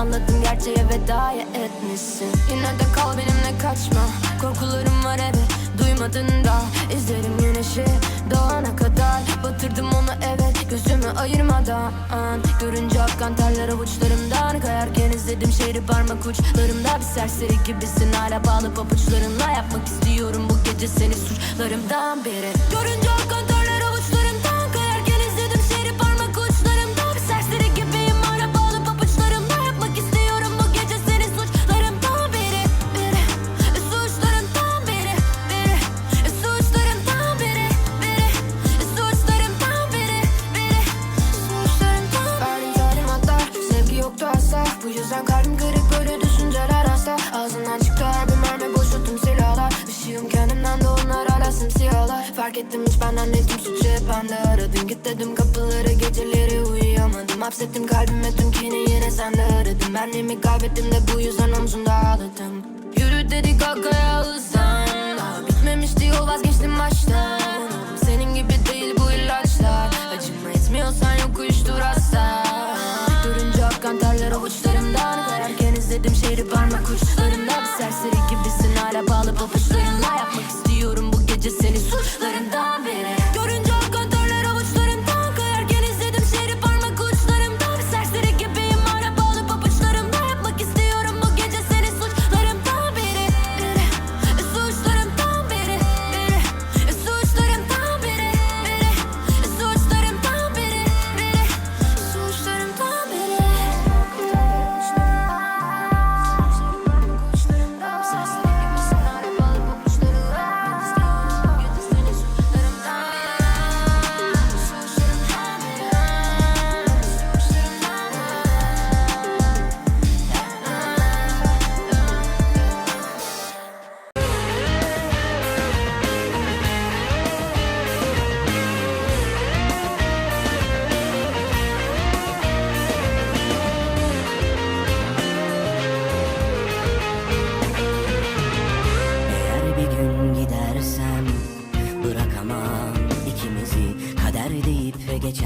Anladım gerçeğe vedaya etmişsin. Yine de kal benimle kaçma. Korkularım var evet duymadın da. İzlerim güneşi doğana kadar. Batırdım onu evet gözümü ayırmadan. Görünce akkan terler avuçlarımdan. Kayarken izledim şehri parmak uçlarımda. Bir serseri gibisin. Hala bağlı pabuçlarınla Yapmak istiyorum. Bu gece seni suçlarımdan beri. Görünce yüzden kalbim kırık böyle düşünceler hasta Ağzından çıktı her bir mermi boşalttım silahlar. Işığım kendimden de onlar hala simsiyahlar Fark ettim hiç benden değildim suçu hep bende. Aradın git dedim kapıları geceleri uyuyamadım. Hapsettim kalbime tüm kini yine sende aradım. Benliğimi kaybettim de bu yüzden omzumda ağladım. Yürü dedik kalkaya hızlan. Daha bitmemişti yol vazgeçtim şehri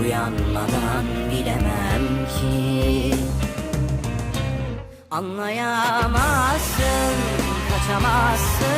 Uyanmadan bilemem ki. Anlayamazsın, kaçamazsın